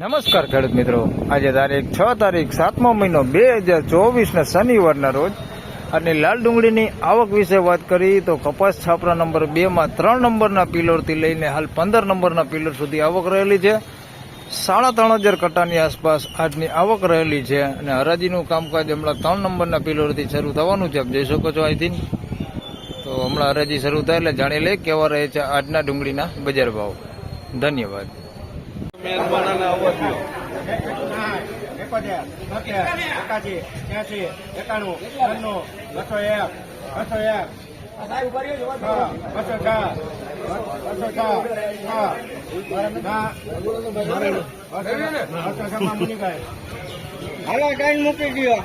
નમસ્કાર ખેડૂત મિત્રો. આજે તારીખ છ તારીખ સાતમો મહિનો બે હજાર ચોવીસના શનિવારના રોજ અને લાલ ડુંગળીની આવક વિશે વાત કરી તો કપાસ છાપરા નંબર બેમાં ત્રણ નંબરના પિલરથી લઈને હાલ પંદર નંબરના પિલર સુધી આવક રહેલી છે. સાડા ત્રણ હજાર કટ્ટાની આસપાસ આજની આવક રહેલી છે અને હરાજીનું કામકાજ હમણાં ત્રણ નંબરના પિલરથી શરૂ થવાનું છે. આપ જઈ શકો છો અહીંથી. તો હમણાં હરાજી શરૂ થાય એટલે જાણી લઈએ કેવા રહે છે આજના ડુંગળીના બજાર ભાવ. ધન્યવાદ. મહેરબાના અવધિઓ એકોતેર તોતેર એકાસી ત્યાસી એકાણું ત્રાણું બસો એક બસો એક છ, બસો છ બસો છ. હાલો ટાઈમ મૂકી દો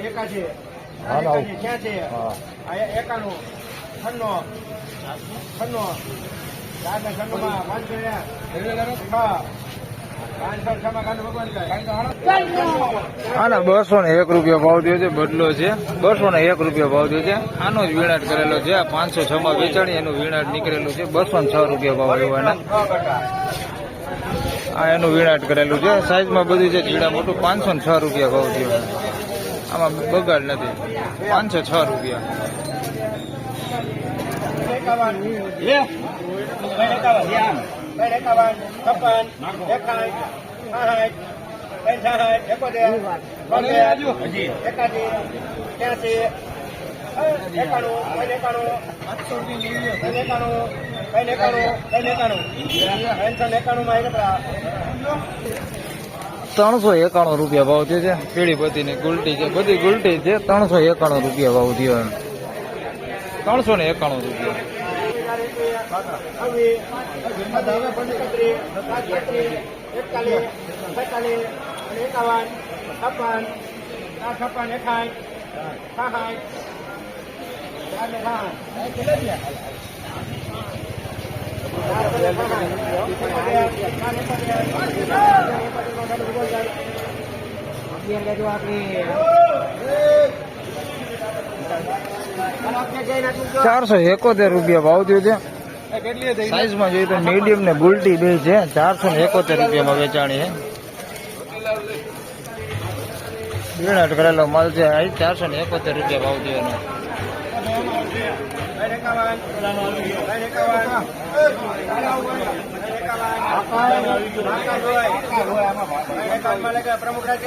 એકાસી એકાસી છ્યાસી એકાણું છન્નો છન્નું. પાંચસો આના બસો ને એક રૂપિયા ભાવ થયો છે, બદલો છે. બસો ને એક રૂપિયા ભાવ થયો છે. આનો જ વીણાટ કરેલો છે. પાંચસો છ માં વેચાણી, એનું વીણાટ નીકળેલું છે. બસો ને છ રૂપિયા ભાવ આવ્યો આ એનું વીણાટ કરેલું છે. સાઈઝમાં બધું છે જીડા મોટું. પાંચસો ને છ રૂપિયા ભાવ થયો. આમાં બગાડ નથી. પાંચસો છ રૂપિયા. એકાવન લે એકાવન એકાવન છપ્પન એકાઠ સાઠ સાઠ એકોતેર બોતેર એકાસી ત્યાસી એકાણું એકાણું એકાણું એકાણું એકાણું ત્રણસો એકાણું માં ત્રણસો એકાણું રૂપિયા ભાવ થયો છે. પીળી બધીની ગુલટી છે. બધી ગુલટી છે. ત્રણસો એકાણું રૂપિયા ભાવ થયો ત્રણસો ને એકાણું રૂપિયા. છવ્વીસ એકત્રીસ એકતાલીસ છેતાલીસ અને એકાવન છપ્પન છપ્પન એકાય સાઠ સાઠ ચારસો એકોતેર રૂપિયા ભાવ થયો છે સાઈઝમાં જોઈએ તો મીડિયમ ને બુલટી બે છે ચારસો ને એકોતેર રૂપિયામાં વેચાણી છે વીણાટ કરેલો માલ છે ચારસો ને એકોતેર રૂપિયા ભાવ થયો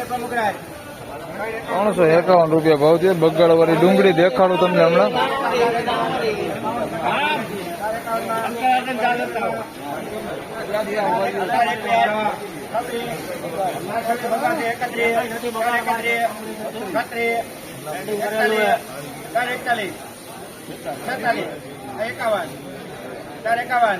પ્રમુખ રાજ ત્રણસો એકાવન રૂપિયા ભાવ છે. બગાડ વાળી ડુંગળી દેખાડું તમને હમણાં. એકાવન ચાર એકાવન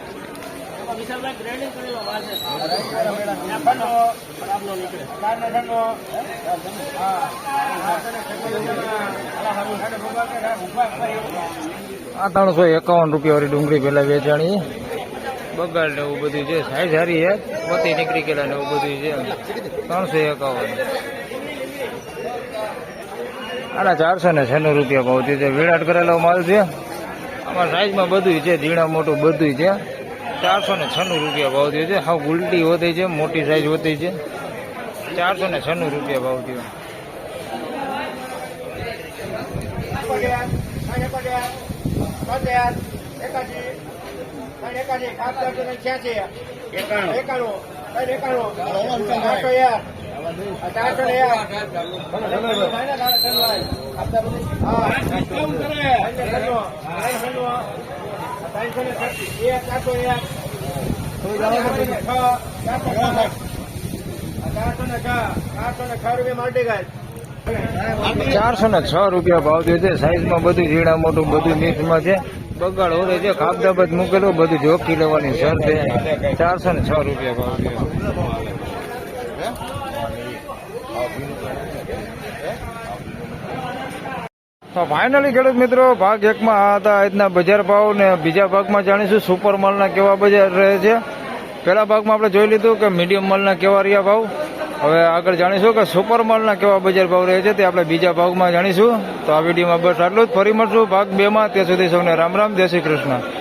ત્રણસો એકાવન રૂપિયા વાળી ડુંગળી પેલા વેચાણી. બગાડ ને એવું બધું છે. સાઈઝ સારી છે. પતિ નીકળી ગયેલા ને એવું બધું છે. ત્રણસો એકાવન. આના ચારસો ને છન્નું રૂપિયા ભાવ છે. વિરાટ કરેલો માલ છે. આમાં સાઈઝમાં બધું છે. ઝીણા મોટું બધું છે. ચારસો ને છન્નું રૂપિયા ભાવ થયો છે. હા ગુલટી હોતી છે મોટી સાઈઝ હોતી છે. ચારસો ને છન્નું રૂપિયા ભાવ થયો. ચારસો ચારસો ને છ છ રૂપિયા છ ભાવ થયો છે. સાઈઝમાં બધું ઝીણા મોટું બધું મિક્સમાં છે. બગાડ ઓરે છે. કાગદાબાદ મૂકેલું, બધું જોખી લેવાની શરતે ચારસો ને છ રૂપિયા ભાવ છે. તો ફાઇનલી ખેડૂત મિત્રો, ભાગ એકમાં હતા આજના બજાર ભાવ ને બીજા ભાગમાં જાણીશું સુપર માલના કેવા બજાર રહે છે. પહેલા ભાગમાં આપણે જોઈ લીધું કે મીડિયમ માલના કેવા રહ્યા ભાવ. હવે આગળ જાણીશું કે સુપર માલના કેવા બજાર ભાવ રહે છે તે આપણે બીજા ભાગમાં જાણીશું. તો આ વિડીયોમાં બસ આટલું જ. ફરી મળશું ભાગ બેમાં. ત્યાં સુધી સૌને રામ રામ. જય શ્રી કૃષ્ણ.